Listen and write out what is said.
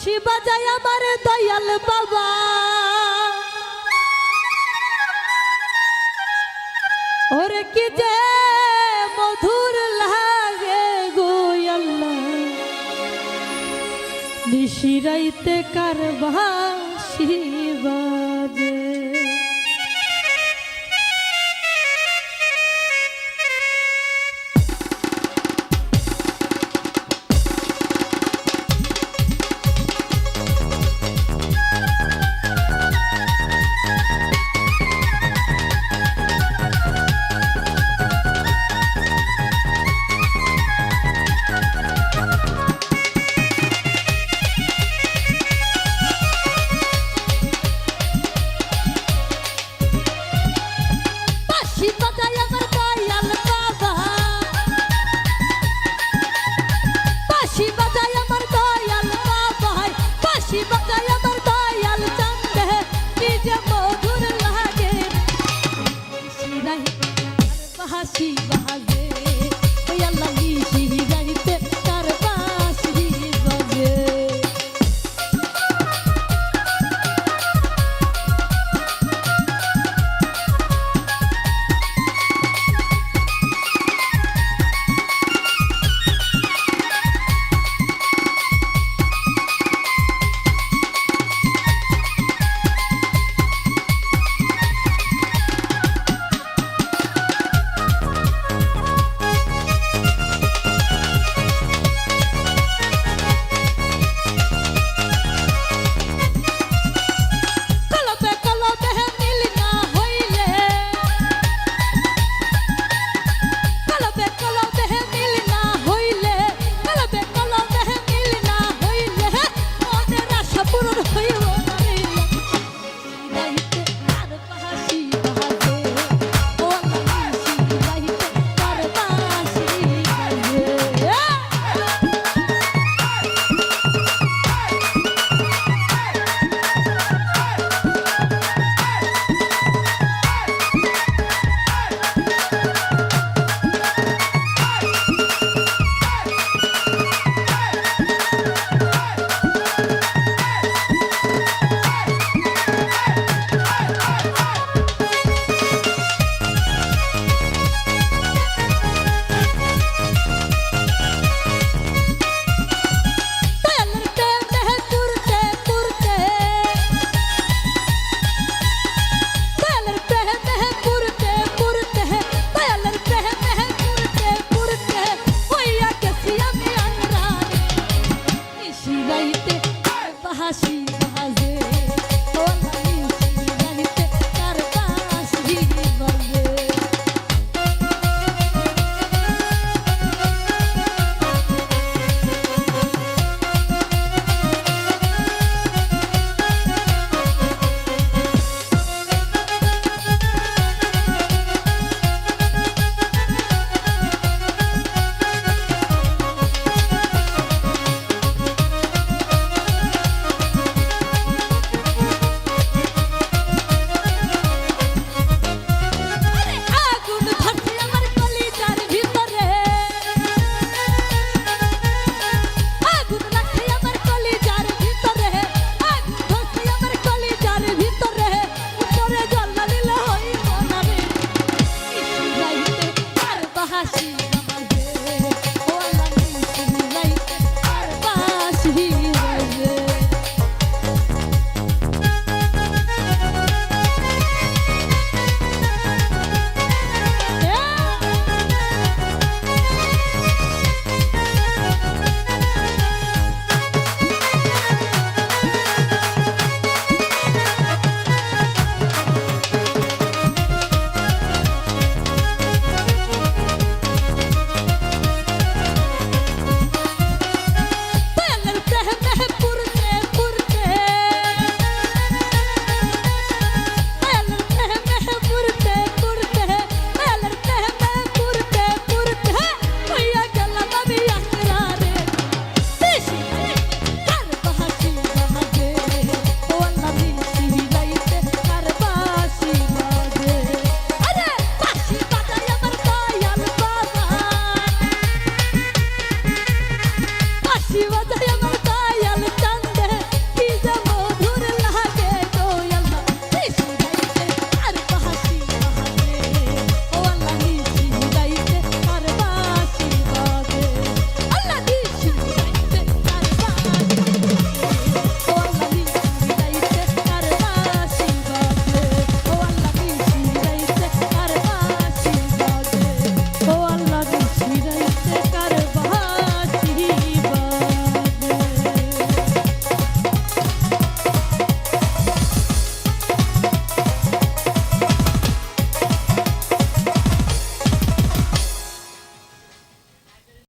শিবা যায় আমার দয়াল বাবা। ওর কি যে মধুর লাগে গো আল্লাহ। নিশিরাইতে কারবা শিবা 要怎？abaixo 我在。